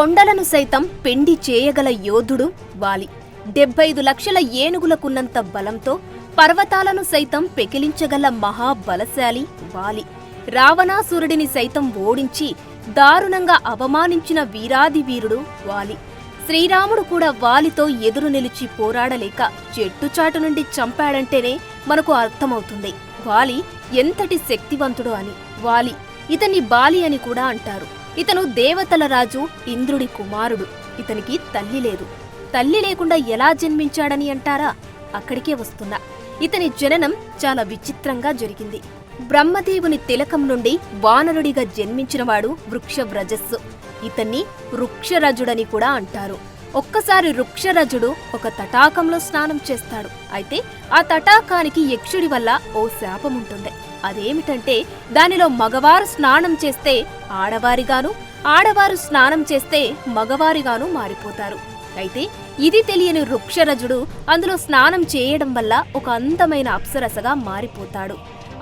కొండలను సైతం పెండి చేయగల యోధుడు వాలి. డెబ్బైదు లక్షల ఏనుగులకున్నంత బలంతో పర్వతాలను సైతం పెకిలించగల మహాబలశాలి వాలి. రావణాసురుడిని సైతం ఓడించి దారుణంగా అవమానించిన వీరాది వీరుడు వాలి. శ్రీరాముడు కూడా వాలితో ఎదురు నిలిచి పోరాడలేక చెట్టుచాటు నుండి చంపాడంటేనే మనకు అర్థమవుతుంది. వాలి ఎంతటి శక్తివంతుడు అని. వాలి ఇతన్ని బాలి అని కూడా అంటారు. ఇతను దేవతల రాజు ఇంద్రుడి కుమారుడు. ఇతనికి తల్లి లేదు. తల్లి లేకుండా ఎలా జన్మించాడని అంటారా? అక్కడికే వస్తున్నా. ఇతని జననం చాలా విచిత్రంగా జరిగింది. బ్రహ్మదేవుని తిలకం నుండి వానరుడిగా జన్మించినవాడు వృక్షవ్రజస్సు. ఇతన్ని వృక్షరజుడని కూడా అంటారు. ఒక్కసారి వృక్షరజుడు ఒక తటాకంలో స్నానం చేస్తాడు. అయితే ఆ తటాకానికి యక్షుడి వల్ల ఓ శాపం ఉంటుంది అదేమిటంటే దానిలో మగవారు స్నానం చేస్తే ఆడవారిగాను ఆడవారు స్నానం చేస్తే మగవారిగాను మారిపోతారు. అయితే ఇది తెలియని వృక్షరజుడు అందులో స్నానం చేయడం వల్ల ఒక అందమైన అప్సరసగా మారిపోతాడు.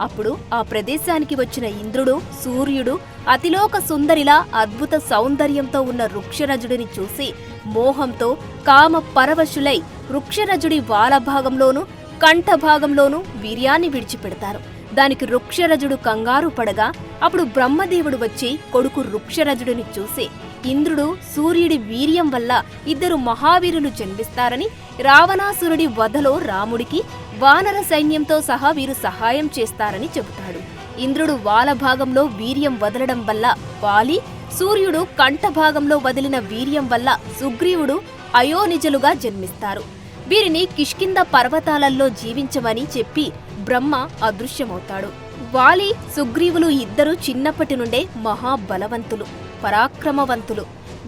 అప్పుడు ఆ ప్రదేశానికి వచ్చిన ఇంద్రుడు సూర్యుడు అతిలోక సుందరిలా అద్భుత సౌందర్యంతో ఉన్న వృక్షరజుడిని చూసి మోహంతో కామ పరవశులై వృక్షరజుడి వాలభాగంలోనూ కంఠభాగంలోనూ వీర్యాన్ని విడిచిపెడతారు. దానికి వృక్షరజుడు కంగారు పడగా అప్పుడు బ్రహ్మదేవుడు వచ్చి కొడుకు వృక్షరజుడిని చూసి ఇంద్రుడు సూర్యుడి వీర్యం వల్ల ఇద్దరు మహావీరులు జన్మిస్తారని రావణాసురుడి వధలో రాముడికి వానర సైన్యంతో సహా వీరు సహాయం చేస్తారని చెబుతాడు. ఇంద్రుడు వాల భాగంలో వీర్యం వదలడం వల్ల వాలి సూర్యుడు కంఠభాగంలో వదిలిన వీర్యం వల్ల సుగ్రీవుడు అయోనిజలుగా జన్మిస్తారు. వీరిని కిష్కింద పర్వతాలలో జీవించమని చెప్పి బ్రహ్మ అదృశ్యమవుతాడు. వాలి సుగ్రీవులు ఇద్దరు చిన్నప్పటి నుండే మహాబలవంతులు పరాక్రమవంతులు.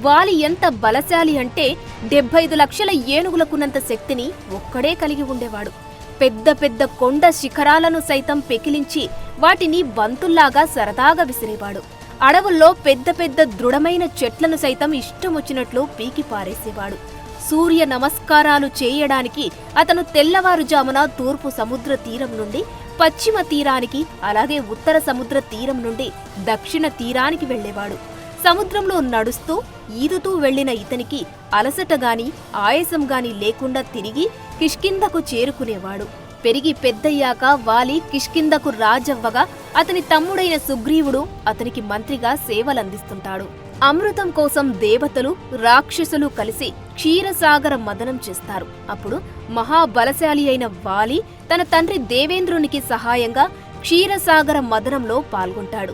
వాలి ఎంత బలశాలి అంటే డెబ్బైదు లక్షల ఏనుగులకున్నంత శక్తిని ఒక్కడే కలిగి ఉండేవాడు. పెద్ద పెద్ద కొండ శిఖరాలను సైతం పెకిలించి వాటిని బంతుల్లాగా సరదాగా విసిరేవాడు. అడవుల్లో పెద్ద పెద్ద దృఢమైన చెట్లను సైతం ఇష్టమొచ్చినట్లు పీకి పారేసేవాడు సూర్య నమస్కారాలు చేయడానికి అతను తెల్లవారుజామున తూర్పు సముద్ర తీరం నుండి పశ్చిమ తీరానికి అలాగే ఉత్తర సముద్ర తీరం నుండి దక్షిణ తీరానికి వెళ్ళేవాడు. సముద్రంలో నడుస్తూ ఈదుతూ వెళ్ళిన ఇతనికి అలసట గాని ఆయాసం గాని లేకుండా తిరిగి కిష్కిందకు చేరుకునేవాడు. పెరిగి పెద్దయ్యాక వాలి కిష్కిందకు రాజవ్వగా అతని తమ్ముడైన సుగ్రీవుడు అతనికి మంత్రిగా సేవలందిస్తుంటాడు. అమృతం కోసం దేవతలు రాక్షసులు కలిసి క్షీరసాగర మదనం చేస్తారు. అప్పుడు మహాబలశాలి అయిన వాలి తన తండ్రి దేవేంద్రునికి సహాయంగా క్షీరసాగర మదనంలో పాల్గొంటాడు.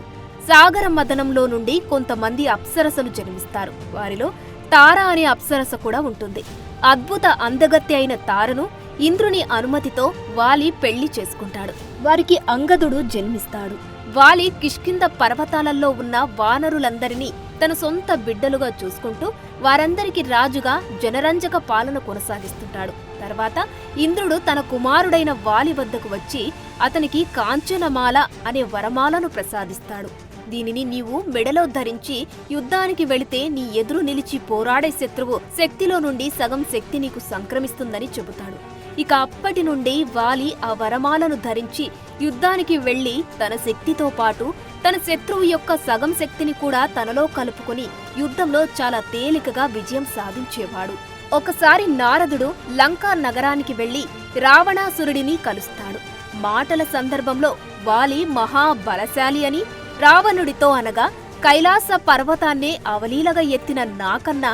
సాగర మదనంలో నుండి కొంతమంది అప్సరసలు జన్మిస్తారు. వారిలో తార అనే అప్సరస కూడా ఉంటుంది. అద్భుత అందగత్తె అయిన తారను ఇంద్రుని అనుమతితో వాలి పెళ్ళి చేసుకుంటాడు. వారికి అంగదుడు జన్మిస్తాడు. వాలి కిష్కింద పర్వతాలలో ఉన్న వానరులందరినీ తన సొంత బిడ్డలుగా చూసుకుంటూ వారందరికీ రాజుగా జనరంజక పాలన కొనసాగిస్తుంటాడు. తర్వాత ఇంద్రుడు తన కుమారుడైన వాలి వద్దకు వచ్చి అతనికి కాంచనమాల అనే వరమాలను ప్రసాదిస్తాడు. దీనిని నీవు మెడలో ధరించి యుద్ధానికి వెళితే నీ ఎదురు నిలిచి పోరాడే శత్రువు శక్తిలో నుండి సగం శక్తి నీకు సంక్రమిస్తుందని చెబుతాడు. ఇక అప్పటి నుండి వాలి ఆ వరమాలను ధరించి యుద్ధానికి వెళ్ళి తన శక్తితో పాటు తన శత్రువు యొక్క సగం శక్తిని కూడా తనలో కలుపుకుని యుద్ధంలో చాలా తేలికగా విజయం సాధించేవాడు. ఒకసారి నారదుడు లంకా నగరానికి వెళ్ళి రావణాసురుడిని కలుస్తాడు. మాటల సందర్భంలో వాలి మహాబలశాలి అని రావణుడితో అనగా కైలాస పర్వతాన్నే అవలీలగా ఎత్తిన నాకన్నా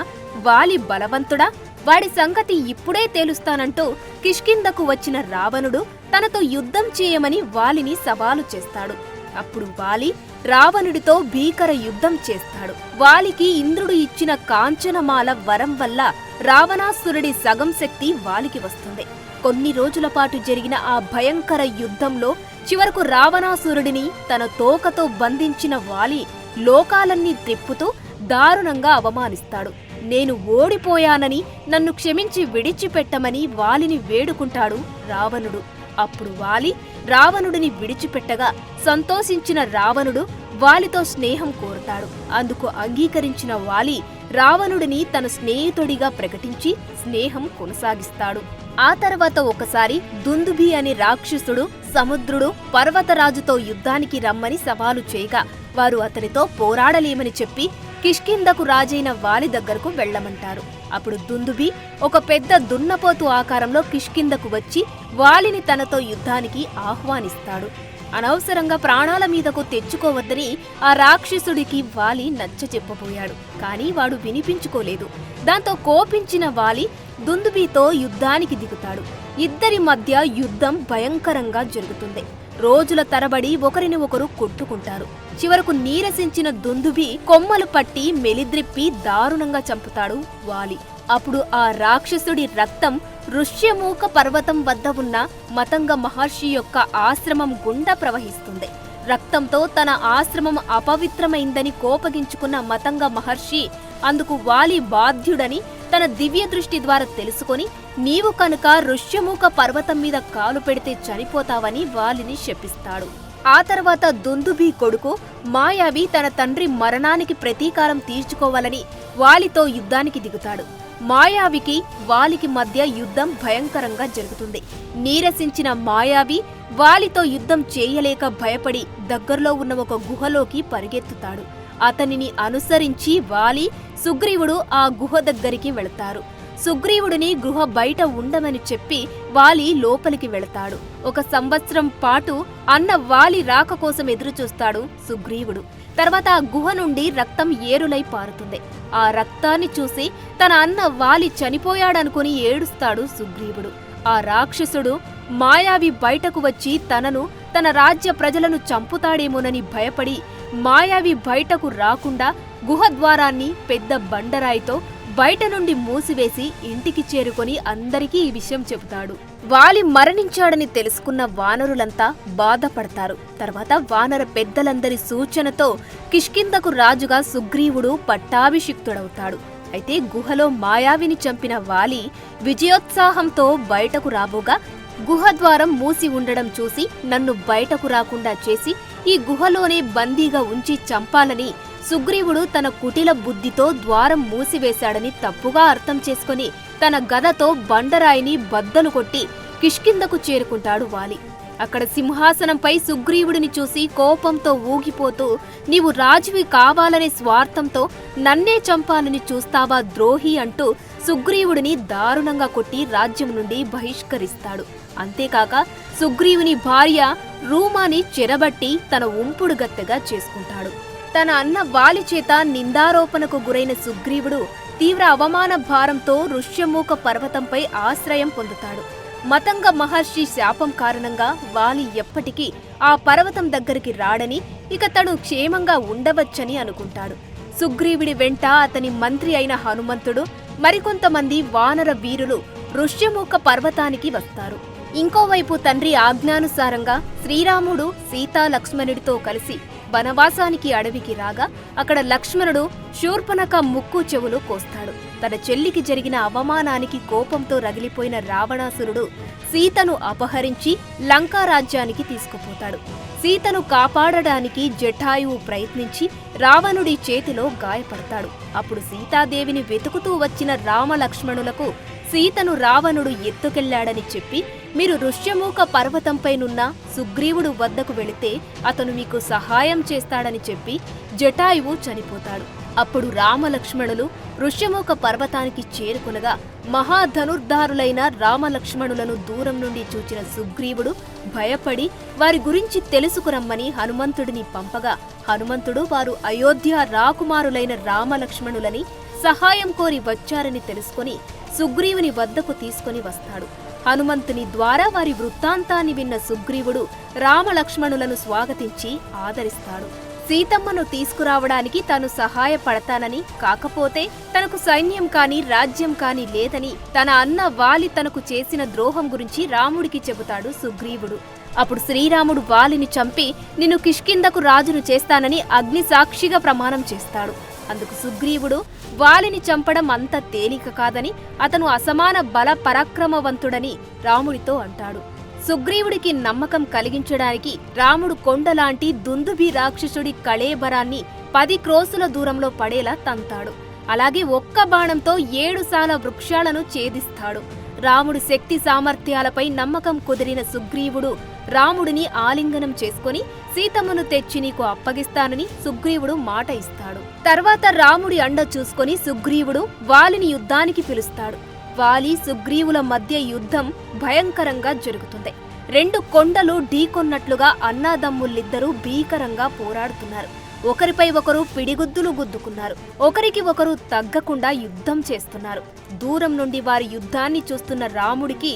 వాలి బలవంతుడా? వాడి సంగతి ఇప్పుడే తేలుస్తానంటూ కిష్కిందకు వచ్చిన రావణుడు తనతో యుద్ధం చేయమని వాలిని సవాలు చేస్తాడు. అప్పుడు వాలి రావణుడితో భీకర యుద్ధం చేస్తాడు. వాలికి ఇంద్రుడు ఇచ్చిన కాంచనమాల వరం వల్ల రావణాసురుడి సగం శక్తి వాలికి వస్తుంది. కొన్ని రోజుల పాటు జరిగిన ఆ భయంకర యుద్ధంలో చివరకు రావణాసురుడిని తన తోకతో బంధించిన వాలి లోకాలన్నీ త్రిప్పుతూ దారుణంగా అవమానిస్తాడు. నేను ఓడిపోయానని నన్ను క్షమించి విడిచిపెట్టమని వాలిని వేడుకుంటాడు రావణుడు. అప్పుడు వాలి రావణుడిని విడిచిపెట్టగా సంతోషించిన రావణుడు వాలితో స్నేహం కోరుతాడు. అందుకు అంగీకరించిన వాలి రావణుడిని తన స్నేహితుడిగా ప్రకటించి స్నేహం కొనసాగిస్తాడు. ఆ తర్వాత ఒకసారి దుందుభి అనే రాక్షసుడు సముద్రుడు పర్వతరాజుతో యుద్ధానికి రమ్మని సవాలు చేయగా వారు అతనితో పోరాడలేమని చెప్పి కిష్కిందకు రాజైన వాలి దగ్గరకు వెళ్ళమంటారు. అప్పుడు దుందుబి ఒక పెద్ద దున్నపోతు ఆకారంలో కిష్కిందకు వచ్చి వాలిని తనతో యుద్ధానికి ఆహ్వానిస్తాడు. అనవసరంగా ప్రాణాల మీదకు తెచ్చుకోవద్దని ఆ రాక్షసుడికి వాలి నచ్చ చెప్పబోయాడు. కానీ వాడు వినిపించుకోలేదు. దాంతో కోపించిన వాలి దుందుబితో యుద్ధానికి దిగుతాడు. ఇద్దరి మధ్య యుద్ధం భయంకరంగా జరుగుతుంది. రోజుల తరబడి ఒకరిని ఒకరు కొట్టుకుంటారు. చివరకు నీరసించిన దుందుబి కొమ్మలు పట్టి మెలిద్రిప్పి దారుణంగా చంపుతాడు వాలి. అప్పుడు ఆ రాక్షసుడి రక్తం ఋష్యమూక పర్వతం వద్ద ఉన్న మతంగ మహర్షి యొక్క ఆశ్రమం గుండా ప్రవహిస్తుంది. రక్తంతో తన ఆశ్రమం అపవిత్రమైందని కోపగించుకున్న మతంగ మహర్షి అందుకు వాలి బాధ్యుడని తన దివ్య దృష్టి ద్వారా తెలుసుకొని నీవు కనుక ఋష్యమూక పర్వతం మీద కాలు పెడితే చనిపోతావని వాలిని శపిస్తాడు. ఆ తర్వాత దుందుబి కొడుకు మాయావి తన తండ్రి మరణానికి ప్రతీకారం తీర్చుకోవాలని వాలితో యుద్ధానికి దిగుతాడు. మాయావికి వాలికి మధ్య యుద్ధం భయంకరంగా జరుగుతుంది. నీరసించిన మాయావి వాలితో యుద్ధం చేయలేక భయపడి దగ్గరలో ఉన్న ఒక గుహలోకి పరిగెత్తుతాడు. అతనిని అనుసరించి వాలి సుగ్రీవుడు ఆ గుహ దగ్గరికి వెళతారు. సుగ్రీవుడిని గృహ బయట ఉండమని చెప్పి వాలి లోపలికి వెళతాడు. ఒక సంవత్సరం పాటు అన్న వాలి రాక కోసం ఎదురుచూస్తాడు సుగ్రీవుడు. తర్వాత ఆ గుహ నుండి రక్తం ఏరులై పారుతుంది. ఆ రక్తాన్ని చూసి తన అన్న వాలి చనిపోయాడనుకుని ఏడుస్తాడు సుగ్రీవుడు. ఆ రాక్షసుడు మాయావి బయటకు వచ్చి తనను తన రాజ్య ప్రజలను చంపుతాడేమోనని భయపడి మాయావి బయటకు రాకుండా గుహద్వారాన్ని పెద్ద బండరాయితో బయట నుండి మూసివేసి ఇంటికి చేరుకొని అందరికీ ఈ విషయం చెబుతాడు. వాలి మరణించాడని తెలుసుకున్న వానరులంతా బాధపడతారు. తర్వాత వానర పెద్దలందరి సూచనతో కిష్కిందకు రాజుగా సుగ్రీవుడు పట్టాభిషిక్తుడవుతాడు. అయితే గుహలో మాయావిని చంపిన వాలి విజయోత్సాహంతో బయటకు రాబోగా గుహ ద్వారం మూసి ఉండడం చూసి నన్ను బయటకు రాకుండా చేసి ఈ గుహలోనే బందీగా ఉంచి చంపాలని సుగ్రీవుడు తన కుటిల బుద్ధితో ద్వారం మూసివేశాడని తప్పుగా అర్థం చేసుకొని తన గదతో బండరాయిని బద్దలు కొట్టి కిష్కిందకు చేరుకుంటాడు వాలి. అక్కడ సింహాసనంపై సుగ్రీవుడిని చూసి కోపంతో ఊగిపోతూ నీవు రాజువి కావాలనే స్వార్థంతో నన్నే చంపాలని చూస్తావా ద్రోహి? అంటూ సుగ్రీవుడిని దారుణంగా కొట్టి రాజ్యం నుండి బహిష్కరిస్తాడు. అంతేకాక సుగ్రీవుని భార్య రూమాని చెరబట్టి తన ఉంపుడు గత్తెగా చేసుకుంటాడు. తన అన్న వాలి చేత నిందారోపణకు గురైన సుగ్రీవుడు తీవ్ర అవమాన భారంతో ఋష్యమూక పర్వతంపై ఆశ్రయం పొందుతాడు. మతంగ మహర్షి శాపం కారణంగా వాలి ఎప్పటికీ ఆ పర్వతం దగ్గరికి రాడని ఇక తను క్షేమంగా ఉండవచ్చని అనుకుంటాడు. సుగ్రీవుడి వెంట అతని మంత్రి అయిన హనుమంతుడు మరికొంతమంది వానర వీరులు ఋష్యముఖ పర్వతానికి వస్తారు. ఇంకోవైపు తండ్రి ఆజ్ఞానుసారంగా శ్రీరాముడు సీతా లక్ష్మణుడితో కలిసి వనవాసానికి అడవికి రాగా అక్కడ లక్ష్మణుడు శూర్పణక ముక్కు చెవులు కోస్తాడు. తన చెల్లికి జరిగిన అవమానానికి కోపంతో రగిలిపోయిన రావణాసురుడు సీతను అపహరించి లంకా రాజ్యానికి తీసుకుపోతాడు. సీతను కాపాడడానికి జటాయువు ప్రయత్నించి రావణుడి చేతిలో గాయపడతాడు. అప్పుడు సీతాదేవిని వెతుకుతూ వచ్చిన రామలక్ష్మణులకు సీతను రావణుడు ఎత్తుకెళ్ళాడని చెప్పి మీరు ఋష్యమూక పర్వతంపైనున్న సుగ్రీవుడు వద్దకు వెళితే అతను మీకు సహాయం చేస్తాడని చెప్పి జటాయువు చనిపోతాడు. అప్పుడు రామలక్ష్మణులు ఋష్యమూక పర్వతానికి చేరుకునగా మహాధనుర్ధారులైన రామలక్ష్మణులను దూరం నుండి చూచిన సుగ్రీవుడు భయపడి వారి గురించి తెలుసుకురమ్మని హనుమంతుడిని పంపగా హనుమంతుడు వారు అయోధ్య రాకుమారులైన రామలక్ష్మణులని సహాయం కోరి వచ్చారని తెలుసుకొని సుగ్రీవుని వద్దకు తీసుకొని వస్తాడు. హనుమంతుని ద్వారా వారి వృత్తాంతాన్ని విన్న సుగ్రీవుడు రామలక్ష్మణులను స్వాగతించి ఆదరిస్తాడు. సీతమ్మను తీసుకురావడానికి తాను సహాయపడతానని కాకపోతే తనకు సైన్యం కాని రాజ్యం కాని లేదని తన అన్న వాలి తనకు చేసిన ద్రోహం గురించి రాముడికి చెబుతాడు సుగ్రీవుడు. అప్పుడు శ్రీరాముడు వాలిని చంపి నిన్ను కిష్కిందకు రాజును చేస్తానని అగ్ని సాక్షిగా ప్రమాణం చేస్తాడు. అందుకు సుగ్రీవుడు వాలిని చంపడం అంత తేలిక కాదని అతను అసమాన బల పరాక్రమవంతుడని రాముడితో అంటాడు. సుగ్రీవుడికి నమ్మకం కలిగించడానికి రాముడు కొండలాంటి దుందుబి రాక్షసుడి కళేబరాన్ని పది క్రోసుల దూరంలో పడేలా తంతాడు. అలాగే ఒక్క బాణంతో ఏడు సాల వృక్షాలను ఛేదిస్తాడు. రాముడు శక్తి సామర్థ్యాలపై నమ్మకం కుదిరిన సుగ్రీవుడు రాముడిని ఆలింగనం చేసుకొని సీతమ్మను తెచ్చి నీకు అప్పగిస్తానని సుగ్రీవుడు మాట ఇస్తాడు. తర్వాత రాముడి అండ చూసుకొని సుగ్రీవుడు వాలిని యుద్ధానికి పిలుస్తాడు. వాలి సుగ్రీవుల మధ్య యుద్ధం భయంకరంగా జరుగుతుంది. రెండు కొండలు ఢీకొన్నట్లుగా అన్నాదమ్ములిద్దరూ భీకరంగా పోరాడుతున్నారు. ఒకరిపై ఒకరు పిడిగుద్దులు గుద్దుకున్నారు. ఒకరికి ఒకరు తగ్గకుండా యుద్ధం చేస్తున్నారు. దూరం నుండి వారి యుద్ధాన్ని చూస్తున్న రాముడికి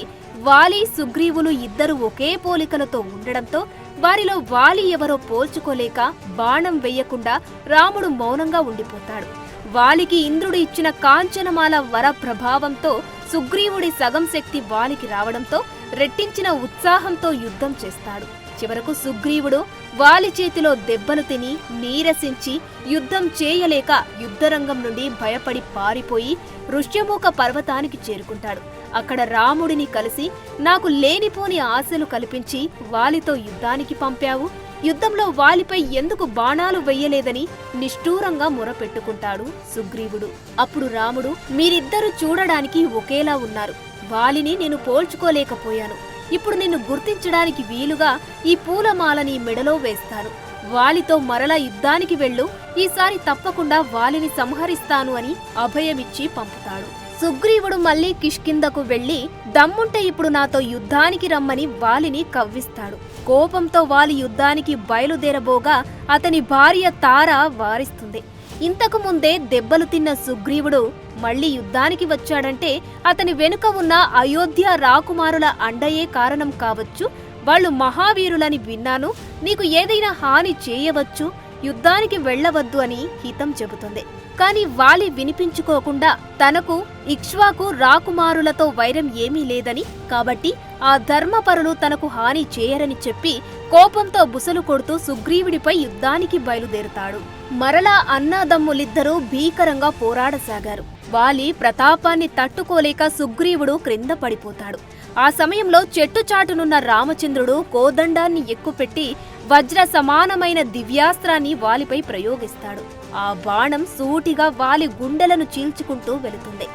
వాలి సుగ్రీవులు ఇద్దరు ఒకే పోలికలతో ఉండడంతో వారిలో వాలి ఎవరో పోల్చుకోలేక బాణం వెయ్యకుండా రాముడు మౌనంగా ఉండిపోతాడు. వాలికి ఇంద్రుడు ఇచ్చిన కాంచనమాల వర ప్రభావంతో సుగ్రీవుడి సగం శక్తి వాలికి రావడంతో రెట్టించిన ఉత్సాహంతో యుద్ధం చేస్తాడు. చివరకు సుగ్రీవుడు వాలి చేతిలో దెబ్బలు తిని నీరసించి యుద్ధం చేయలేక యుద్ధరంగం నుండి భయపడి పారిపోయి ఋష్యముఖ పర్వతానికి చేరుకుంటాడు. అక్కడ రాముడిని కలిసి నాకు లేనిపోని ఆశలు కల్పించి వాలితో యుద్ధానికి పంపావు యుద్ధంలో వాలిపై ఎందుకు బాణాలు వెయ్యలేదని నిష్ఠూరంగా మొరపెట్టుకుంటాడు సుగ్రీవుడు. అప్పుడు రాముడు మీరిద్దరూ చూడడానికి ఒకేలా ఉన్నారు. వాలిని నేను పోల్చుకోలేకపోయాను. ఇప్పుడు నిన్ను గుర్తించడానికి వీలుగా ఈ పూలమాలని మెడలో వేస్తాను. వాలితో మరలా యుద్ధానికి వెళ్ళు. ఈసారి తప్పకుండా వాలిని సంహరిస్తాను అని అభయమిచ్చి పంపుతాడు. సుగ్రీవుడు మళ్ళీ కిష్కిందకు వెళ్ళి దమ్ముంటే ఇప్పుడు నాతో యుద్ధానికి రమ్మని వాలిని కవ్విస్తాడు. కోపంతో వాలి యుద్ధానికి బయలుదేరబోగా అతని భార్య తార వారిస్తుంది. ఇంతకు ముందే దెబ్బలు తిన్న సుగ్రీవుడు మళ్ళీ యుద్ధానికి వచ్చాడంటే అతని వెనుక ఉన్న అయోధ్య రాకుమారుల అండయే కారణం కావచ్చు. వాళ్ళు మహావీరులని విన్నాను. నీకు ఏదైనా హాని చేయవచ్చు. యుద్ధానికి వెళ్ళవద్దు అని హితం చెబుతుంది. కాని వాలి వినిపించుకోకుండా తనకు ఇక్ష్వాకు రాకుమారులతో వైరం ఏమీ లేదని కాబట్టి ఆ ధర్మపరులు తనకు హాని చేయరని చెప్పి కోపంతో బుసలు కొడుతూ సుగ్రీవుడిపై యుద్ధానికి బయలుదేరుతాడు. మరలా అన్నాదమ్ములిద్దరూ భీకరంగా పోరాడసాగారు. వాలి ప్రతాపాన్ని తట్టుకోలేక సుగ్రీవుడు క్రింద పడిపోతాడు. ఆ సమయంలో చెట్టు చాటునున్న రామచంద్రుడు కోదండాన్ని ఎక్కుపెట్టి వజ్ర సమానమైన దివ్యాస్త్రాన్ని వాలిపై ప్రయోగిస్తాడు. ఆ బాణం సూటిగా వాలి గుండెలను చీల్చుకుంటూ వెళుతుంది.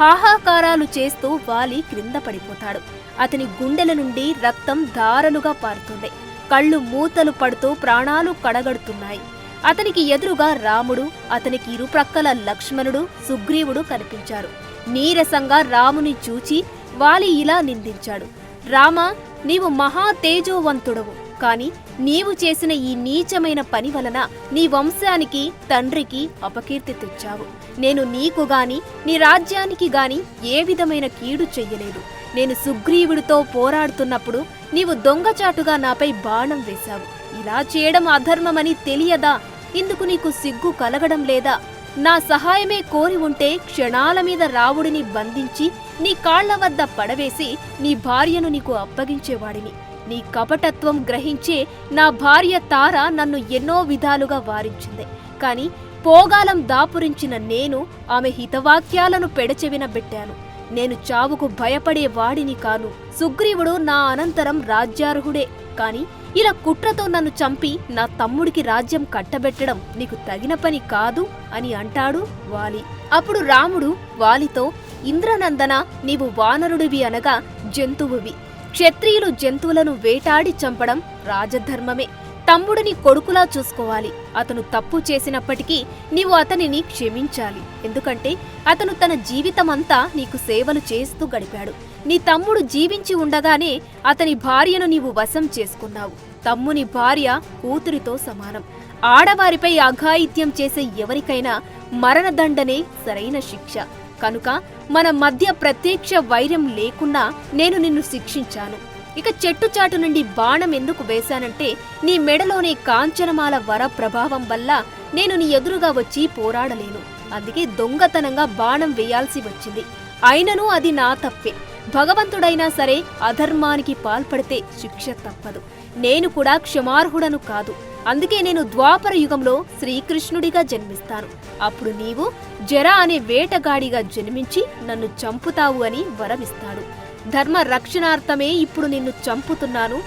హాహాకారాలు చేస్తూ వాలి క్రింద పడిపోతాడు. అతని గుండెల నుండి రక్తం ధారలుగా పారుతుంది. కళ్ళు మూతలు పడుతూ ప్రాణాలు కడగడుతున్నాయి. అతనికి ఎదురుగా రాముడు అతనికి ఇరుప్రక్కల లక్ష్మణుడు సుగ్రీవుడు కనిపించారు. నీరసంగా రాముని చూచి వాలి ఇలా నిందించాడు. రామా నీవు మహా తేజోవంతుడవు. కాని నీవు చేసిన ఈ నీచమైన పని వలన నీ వంశానికి తండ్రికి అపకీర్తి తెచ్చావు. నేను నీకు గాని నీ రాజ్యానికి గాని ఏ విధమైన కీడు చెయ్యలేదు. నేను సుగ్రీవుడితో పోరాడుతున్నప్పుడు నీవు దొంగచాటుగా నాపై బాణం వేశావు. ఇలా చేయడం అధర్మమని తెలియదా? ఇందుకు నీకు సిగ్గు కలగడం లేదా? నా సహాయమే కోరి ఉంటే క్షణాల మీద రావుడిని బంధించి నీ కాళ్ళ వద్ద పడవేసి నీ భార్యను నీకు అప్పగించేవాడిని. నీ కపటత్వం గ్రహించే నా భార్య తార నన్ను ఎన్నో విధాలుగా వారించింది. కానీ పోగాలం దాపురించిన నేను ఆమె హితవాక్యాలను పెడచెవిన పెట్టాను నేను చావుకు భయపడే వాడిని కాను. సుగ్రీవుడు నా అనంతరం రాజ్యార్హుడే. కానీ ఇలా కుట్రతో నన్ను చంపి నా తమ్ముడికి రాజ్యం కట్టబెట్టడం నీకు తగిన పని కాదు అని అంటాడు వాలి. అప్పుడు రాముడు వాలితో ఇంద్రనందన నీవు వానరుడివి అనగా జంతువువి. క్షత్రియులు జంతువులను వేటాడి చంపడం రాజధర్మమే. తమ్ముడిని కొడుకులా చూసుకోవాలి. అతను తప్పు చేసినప్పటికీ నీవు అతనిని క్షమించాలి. ఎందుకంటే అతను తన జీవితమంతా నీకు సేవలు చేస్తూ గడిపాడు. నీ తమ్ముడు జీవించి ఉండగానే అతని భార్యను నీవు వశం చేసుకున్నావు. తమ్ముని భార్య కూతురితో సమానం. ఆడవారిపై అఘాయిత్యం చేసే ఎవరికైనా మరణదండనే సరైన శిక్ష. కనుక మన మధ్య ప్రత్యక్ష వైరం లేకున్నా నేను నిన్ను శిక్షించాను. ఇక చెట్టు చాటు నుండి బాణం ఎందుకు వేశానంటే నీ మెడలోని కాంచనమాల వర ప్రభావం వల్ల నేను నీ ఎదురుగా వచ్చి పోరాడలేను. అందుకే దొంగతనంగా బాణం వేయాల్సి వచ్చింది. అయినను అది నా తప్పే. భగవంతుడైనా సరే అధర్మానికి పాల్పడితే శిక్ష తప్పదు. నేను కూడా క్షమార్హుడను కాదు. అందుకే నేను ద్వాపర యుగంలో శ్రీకృష్ణుడిగా జన్మిస్తాను. అప్పుడు నీవు జర అనే వేటగాడిగా జన్మించి నన్ను చంపుతావు అని వరమిస్తాడు. ధర్మ రక్షణార్థమే ఇప్పుడు నిన్ను చంపుతున్నాను.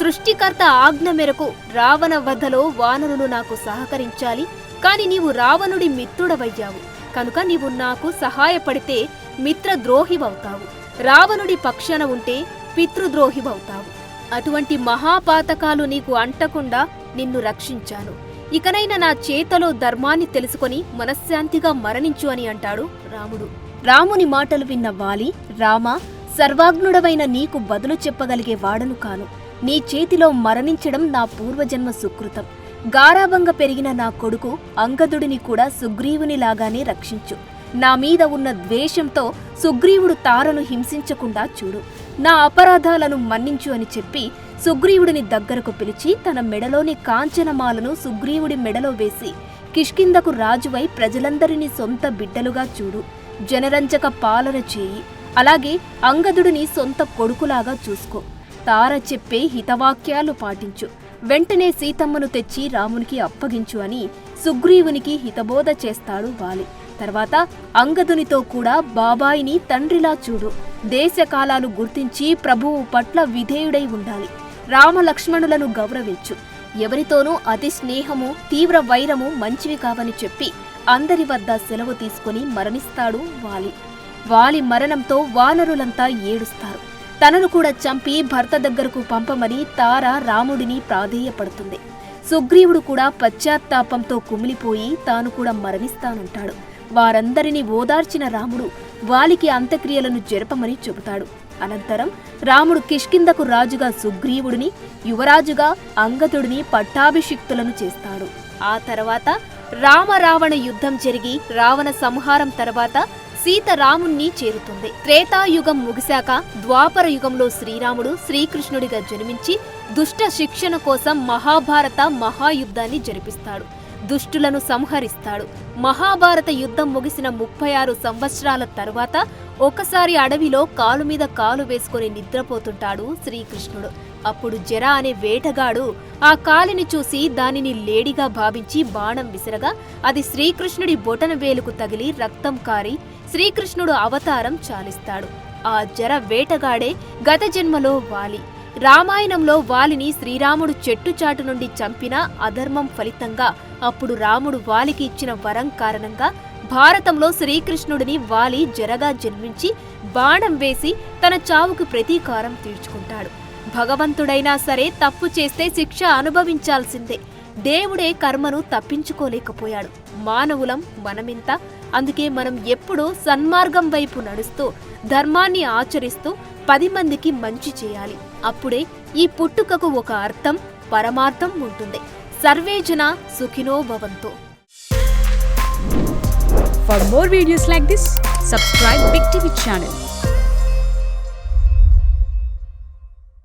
సృష్టికర్త ఆజ్ఞ మేరకు రావణ వధలో వానరులు నాకు సహకరించాలి. కాని నీవు రావణుడి మిత్రుడవయ్యావు. కనుక నీవు నాకు సహాయపడితే మిత్రద్రోహివవుతావు. రావణుడి పక్షాన ఉంటే పితృద్రోహివవుతావు. అటువంటి మహాపాతకాలు నీకు అంటకుండా నిన్ను రక్షించాను. ఇకనైనా నా చేతలో ధర్మాన్ని తెలుసుకొని మనశ్శాంతిగా మరణించు అని అంటాడు రాముడు. రాముని మాటలు విన్న వాలి రామ సర్వాగ్నుడవైన నీకు బదులు చెప్పగలిగే వాడను కాను. నీ చేతిలో మరణించడం నా పూర్వజన్మ సుకృతం. గారాభంగా పెరిగిన నా కొడుకు అంగదుడిని కూడా సుగ్రీవునిలాగానే రక్షించు. నా మీద ఉన్న ద్వేషంతో సుగ్రీవుడు తారను హింసించకుండా చూడు. నా అపరాధాలను మన్నించు అని చెప్పి సుగ్రీవుడిని దగ్గరకు పిలిచి తన మెడలోని కాంచనమాలను సుగ్రీవుడి మెడలో వేసి కిష్కిందకు రాజువై ప్రజలందరినీ సొంత బిడ్డలుగా చూడు. జనరంజక పాలన చేయి. అలాగే అంగదుడిని సొంత కొడుకులాగా చూసుకో. తార చెప్పే హితవాక్యాలు పాటించు. వెంటనే సీతమ్మను తెచ్చి రామునికి అప్పగించు అని సుగ్రీవునికి హితబోధ చేస్తాడు వాలి తర్వాత అంగదునితో కూడా బాబాయిని తండ్రిలా చూడు. దేశకాలాలు గుర్తించి ప్రభువు పట్ల విధేయుడై ఉండాలి. రామలక్ష్మణులను గౌరవించు. ఎవరితోనూ అతి స్నేహము తీవ్ర వైరము మంచివి కావని చెప్పి అందరి వద్ద సెలవు తీసుకుని మరణిస్తాడు వాలి వాలి మరణంతో వానరులంతా ఏడుస్తారు. తనను కూడా చంపి భర్త దగ్గరకు పంపమని తార రాముడిని ప్రాధేయపడుతుంది. సుగ్రీవుడు కూడా పశ్చాత్తాపంతో కుమిలిపోయి తాను కూడా మరణిస్తానంటాడు. వారందరినీ ఓదార్చిన రాముడు వాలికి అంత్యక్రియలను జరపమని చెబుతాడు. అనంతరం రాముడు కిష్కిందకు రాజుగా సుగ్రీవుడిని యువరాజుగా అంగదుడిని పట్టాభిషిక్తులను చేస్తాడు. ఆ తర్వాత రామరావణ యుద్ధం జరిగి రావణ సంహారం తర్వాత సీత రాముణ్ణి చేరుతుంది. త్రేతాయుగం ముగిశాక ద్వాపర యుగంలో శ్రీరాముడు శ్రీకృష్ణుడిగా జన్మించి దుష్ట శిక్షణ కోసం మహాభారత మహాయుద్ధాన్ని జరిపిస్తాడు. దుష్టులను సంహరిస్తాడు. మహాభారత యుద్ధం ముగిసిన ముప్పై ఆరు సంవత్సరాల తరువాత ఒకసారి అడవిలో కాలు మీద కాలు వేసుకుని నిద్రపోతుంటాడు శ్రీకృష్ణుడు. అప్పుడు జర అనే వేటగాడు ఆ కాలిని చూసి దానిని లేడిగా భావించి బాణం విసరగా అది శ్రీకృష్ణుడి బొటన వేలుకు తగిలి రక్తం కారి శ్రీకృష్ణుడు అవతారం చాలిస్తాడు. ఆ జర వేటగాడే గత జన్మలో వాలి. రామాయణంలో వాలిని శ్రీరాముడు చెట్టుచాటు నుండి చంపిన అధర్మం ఫలితంగా అప్పుడు రాముడు వాలికి ఇచ్చిన వరం కారణంగా భారతంలో శ్రీకృష్ణుడిని వాలి జరగా జన్మించి బాణం వేసి తన చావుకు ప్రతీకారం తీర్చుకుంటాడు. భగవంతుడైనా సరే తప్పు చేస్తే శిక్ష అనుభవించాల్సిందే. దేవుడే కర్మను తప్పించుకోలేకపోయాడు. మానవులం మనమింత అందుకే మనం ఎప్పుడూ సన్మార్గం వైపు నడుస్తూ ధర్మాన్ని ఆచరిస్తూ పది మందికి మంచి చేయాలి. అప్పుడే ఈ పుట్టుకకు ఒక అర్థం పరమార్థం ఉంటుంది. సర్వేజన సుఖినో భవంతో. For more videos like this subscribe big TV channel